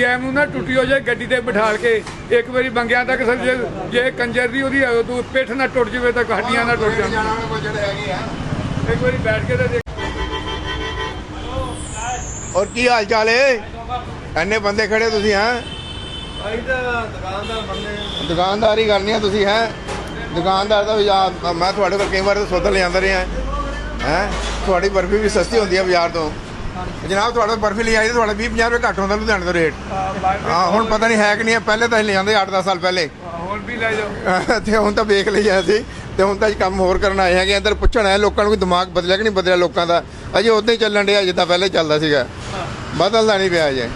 CM ਨੂੰ ਨਾ ਟੁੱਟੀ ਹੋ ਜਾਏ ਗੱਡੀ ਤੇ ਬਿਠਾਲ ਕੇ ਇੱਕ ਵਾਰੀ ਬੰਗਿਆਂ ਤੱਕ ਸਰ ਜੇ ਜੇ ਕੰਜਰ ਦੀ ਉਹਦੀ ਤੂੰ ਪਿੱਠ ਨਾ ਟੁੱਟ ਜਾਵੇ ਤਾਂ ਹੱਡੀਆਂ ਨਾ ਟੁੱਟ ਜਾਣ। ਇੱਕ ਵਾਰੀ ਬੈਠ ਕੇ ਤਾਂ ਦੇਖ। ਔਰ ਕੀ ਹਾਲ ਚਾਲ ਏ? ਐਨੇ ਬੰਦੇ ਖੜੇ ਤੁਸੀਂ ਹੈ? ਤਾਂ ਦੁਕਾਨਦਾਰ ਬੰਦੇ ਦੁਕਾਨਦਾਰੀ ਕਰਨੀ ਆ ਤੁਸੀਂ ਹੈ? ਦੁਕਾਨਦਾਰ ਦਾ ਬਾਜ਼ਾਰ ਮੈਂ ਤੁਹਾਡੇ ਕੋਲ ਕਈ ਵਾਰ ਤਾਂ ਸੌਦਾ ਲੈ ਆਂਦਾ ਰਿਹਾ ਹੈ? ਤੁਹਾਡੀ ਬਰਫੀ ਵੀ ਸਸਤੀ ਹੁੰਦੀ ਹੈ ਬਾਜ਼ਾਰ ਤੋਂ। ਜਨਾਬ ਤੁਹਾਡਾ ਬਰਫੀ ਲਈ ਆਈ ਤਾਂ ਤੁਹਾਡਾ 20 50 ਰੁਪਏ ਘੱਟ ਹੁੰਦਾ ਲੁਧਿਆਣੇ ਤੋਂ ਰੇਟ। ਹਾਂ ਹੁਣ ਪਤਾ ਨਹੀਂ ਹੈ ਕਿ ਨਹੀਂ ਹੈ ਪਹਿਲੇ ਤਾਂ ਅਸੀਂ ਲੈ ਆਂਦੇ 8-10 ਸਾਲ ਪਹਿਲੇ। ਹੁਣ ਵੀ ਲੈ ਜਾਓ। ਤੇ ਹੁਣ ਤਾਂ ਵੇਖ ਲਈ ਅਸੀਂ ਤੇ ਹੁਣ ਤਾਂ ਅਸੀਂ ਕੰਮ ਹੋਰ ਕਰਨ ਆਏ ਹੈਗੇ ਅੰਦਰ ਪੁੱਛਣ ਆਏ ਲੋਕਾਂ ਨੂੰ ਕੋਈ ਦਿਮਾਗ ਬਦਲਿਆ ਕਿ ਨਹੀਂ ਬਦਲਿਆ ਲੋਕਾਂ ਦਾ? ਅਜੇ ਉਦਾਂ ਹੀ ਚੱਲਣ ਡਿਆ ਜਿੱਦਾਂ ਪਹਿਲੇ ਚੱਲਦਾ ਸੀਗਾ। ਬਦਲਦਾ ਨਹੀਂ ਪਿਆ ਅਜੇ।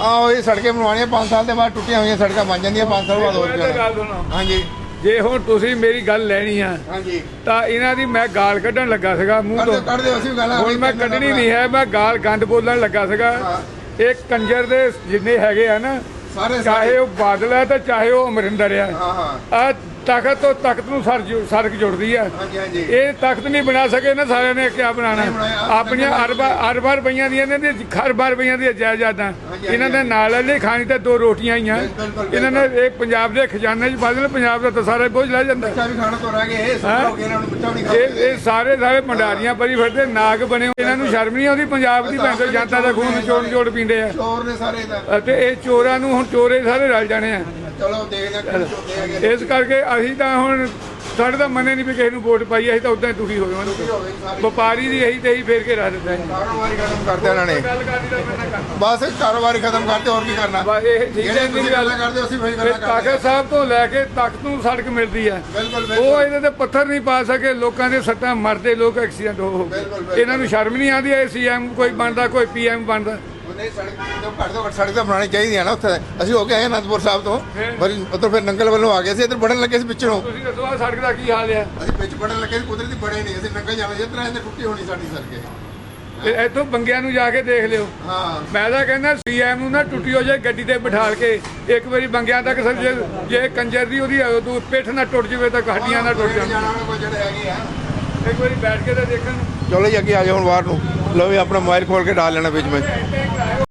ਆਹ ਇਹ ਸੜਕਾਂ ਬਣਵਾਉਣੀਆਂ 5 ਸਾਲ ਦੇ ਬਾਅਦ ਟੁੱਟੀਆਂ ਹੋਈਆਂ ਸੜਕਾਂ ਬਣ ਜਾਂਦੀਆਂ 5 ਸਾਲ ਬਾਅਦ ਹੋਰ ਹਾਂਜੀ। ਜੇ ਹੁਣ ਤੁਸੀਂ ਮੇਰੀ ਗੱਲ ਲੈਣੀ ਆ ਹਾਂਜੀ। ਤਾਂ ਇਹਨਾਂ ਦੀ ਮੈਂ ਗਾਲ ਕੱਢਣ ਲੱਗਾ ਸੀਗਾ ਮੂੰਹ ਤੋਂ। ਕੱਢ ਦਿਓ ਅਸੀਂ ਗੱਲ ਹੁਣ ਮੈਂ ਕੱਢਣੀ ਨਹੀਂ ਹੈ ਮੈਂ ਗਾਲ ਗੰਦ ਬੋਲਣ ਲੱਗਾ ਸੀਗਾ। ਇਹ ਕੰਜਰ ਦੇ ਜਿੰਨੇ ਹੈਗੇ ਆ ਨਾ ਸਾਰੇ ਚਾਹੇ ਉਹ ਬਾਦਲ ਹੈ ਤੇ ਚਾਹੇ ਉਹ ਅਮਰਿੰਦਰ ਆ। ਹਾਂ ਹਾਂ। ਆ ਤਖਤ ਤੋਂ ਤਖਤ ਨੂੰ ਸਰ ਸਰਕ ਜੁੜਦੀ ਆ। ਹਾਂਜੀ ਇਹ ਤਖਤ ਨਹੀਂ ਬਣਾ ਸਕੇ ਨਾ ਸਾਰਿਆਂ ਨੇ ਕਿਆ ਬਣਾਣਾ। ਆਪਣੀਆਂ ਅਰਬਾਂ ਅਰਬਾਂ ਰੁਪਈਆਂ ਦੀਆਂ ਦੀਆਂ ਖਰਬਾਂ ਰੁਪਈਆਂ ਦੀਆਂ ਜਾਇਦਾਦਾਂ। ਇਹਨਾਂ ਦੇ। ਨਾਲ ਵਾਲੇ ਖਾਣੀ ਤੇ ਦੋ ਰੋਟੀਆਂ ਹੀ ਆ। ਇਹਨਾਂ ਨੇ ਇਹ ਪੰਜਾਬ ਦੇ ਖਜ਼ਾਨੇ 'ਚ ਪਾ ਦੇਣ ਪੰਜਾਬ ਦਾ ਤਾਂ ਸਾਰਾ ਬੋਝ ਲੈ ਜਾਂਦਾ। ਵੀ ਖਾਣਾ ਤੋਂ ਰਹਿ ਗਏ ਇਹ ਇਹ ਸਾਰੇ ਸਾਰੇ ਭੰਡਾਰੀਆਂ ਪਰੀ ਫਿਰਦੇ ਨਾਗ ਬਣੇ ਹੋਏ। ਇਹਨਾਂ ਨੂੰ ਸ਼ਰਮ ਨਹੀਂ ਆਉਂਦੀ ਪੰਜਾਬ ਦੀ ਭੈਣ ਤੋਂ ਜਨਤਾ ਦਾ ਖੂਨ ਨਿਚੋੜ ਨਿਚੋੜ ਪੀਂਦੇ ਆ। ਚੋਰ ਨੇ ਸਾਰੇ ਦਾ ਅਤੇ ਇਹ ਚੋਰਾਂ ਨੂੰ ਹੁਣ ਚੋਰੇ ਸਾਰੇ ਰਲ ਜਾਣੇ ਆ। ਚਲੋ ਦੇਖਦੇ ਆ ਇਸ ਕਰਕੇ ਅਸੀਂ ਤਾਂ ਹੁਣ ਸਾਡੇ ਤਾਂ ਮੰਨੇ ਨਹੀਂ ਵੀ ਕਿਸੇ ਨੂੰ ਵੋਟ ਪਾਈ ਅਸੀਂ ਤਾਂ ਉਦਾਂ ਹੀ ਦੁਖੀ ਹੋ ਗਏ। ਵਪਾਰੀ ਦੀ ਇਹੀ ਤੇ ਹੀ ਫੇਰ ਕੇ ਰੱਖ ਦਿੱਤਾ ਕਾਰੋਬਾਰੀ ਖਤਮ ਕਰਤੇ ਇਹਨਾਂ ਨੇ। ਬਸ ਕਾਰੋਬਾਰੀ ਖਤਮ ਕਰਤੇ ਹੋਰ ਕੀ ਕਰਨਾ? ਬਸ ਇਹ ਠੀਕ ਹੈ ਨਹੀਂ ਗੱਲ। ਕਰਦੇ ਅਸੀਂ ਵਹੀ ਫਿਰ ਕਰਦੇ ਤਾਕਤ ਸਾਹਿਬ ਤੋਂ ਲੈ ਕੇ ਤਖਤ ਨੂੰ ਸੜਕ ਮਿਲਦੀ ਹੈ। ਉਹ ਇਹਦੇ ਤੇ ਪੱਥਰ ਨਹੀਂ ਪਾ ਸਕੇ ਲੋਕਾਂ ਦੇ ਸੱਟਾਂ ਮਰਦੇ ਲੋਕ ਐਕਸੀਡੈਂਟ ਹੋ। ਇਹਨਾਂ ਨੂੰ ਸ਼ਰਮ ਨਹੀਂ ਆਉਂਦੀ ਐ ਸੀਐਮ ਕੋਈ ਬਣਦਾ ਕੋਈ ਪੀਐਮ ਬਣਦਾ। ਉਹਨੇ ਸੜਕ ਤੋਂ ਘੱਟ ਤੋਂ ਘੱਟ ਸੜਕ ਤਾਂ ਬਣਾਉਣੀ ਚਾਹੀਦੀ ਹੈ ਨਾ ਉੱਥੇ। ਅਸੀਂ ਹੋ ਕੇ ਆਏ ਅਨੰਦਪੁਰ ਸਾਹਿਬ ਤੋਂ? ਪਰ ਉੱਧਰ ਫਿਰ ਨੰਗਲ ਵੱਲੋਂ ਆ ਗਏ ਸੀ ਇੱਧਰ ਵੜਨ ਲੱਗੇ ਸੀ ਪਿੱਛੋਂ। ਤੁਸੀਂ ਦੱਸੋ ਆ ਸੜਕ ਦਾ ਕੀ ਹਾਲ ਹੈ ਅਸੀਂ ਵਿੱਚ ਵੜਨ ਲੱਗੇ ਸੀ ਕੁਦਰਤੀ ਬੜੇ ਨਹੀਂ ਅਸੀਂ ਨੰਗਲ ਜਾਣਾ ਆਏ ਤਾਂ ਟੁੱਟੀ ਹੋਣੀ ਸਾਡੀ ਸੜਕ ਤੇ ਇੱਥੋਂ ਬੰਗਿਆਂ ਨੂੰ ਜਾ ਕੇ ਦੇਖ ਲਿਓ। ਹਾਂ। ਮੈਂ ਤਾਂ ਕਹਿੰਦਾ ਸੀਐਮ ਨੂੰ ਨਾ ਟੁੱਟੀ ਹੋ ਜਾਏ ਗੱਡੀ ਤੇ ਬਿਠਾਲ ਕੇ ਇੱਕ ਵਾਰੀ ਬੰਗਿਆਂ ਤੱਕ ਸਰ ਜੇ ਕੰਜਰ ਦੀ ਉਹਦੀ ਤੂੰ ਪਿੱਠ ਨਾ ਟੁੱਟ ਜਾਵੇ ਤਾਂ ਹੱਡੀਆਂ ਨਾ ਟੁੱਟ ਜਾਣ। ਜਾਣਾ ਕੋਈ ਜਿਹੜੇ ਹੈਗੇ ਆ। ਇੱਕ ਵਾਰੀ ਬੈਠ ਕੇ ਤਾਂ ਦੇਖਣ। ਚਲੋ ਜੀ ਅੱਗੇ ਆ ਜਾਓ ਹੁਣ ਬਾਹਰ ਨੂੰ। ਲਓ ਵੀ ਆਪਣਾ ਮੋਬਾਈਲ ਖੋਲ ਕੇ ਡਾਲ ਲੈਣਾ ਵਿੱਚ ਵਿੱਚ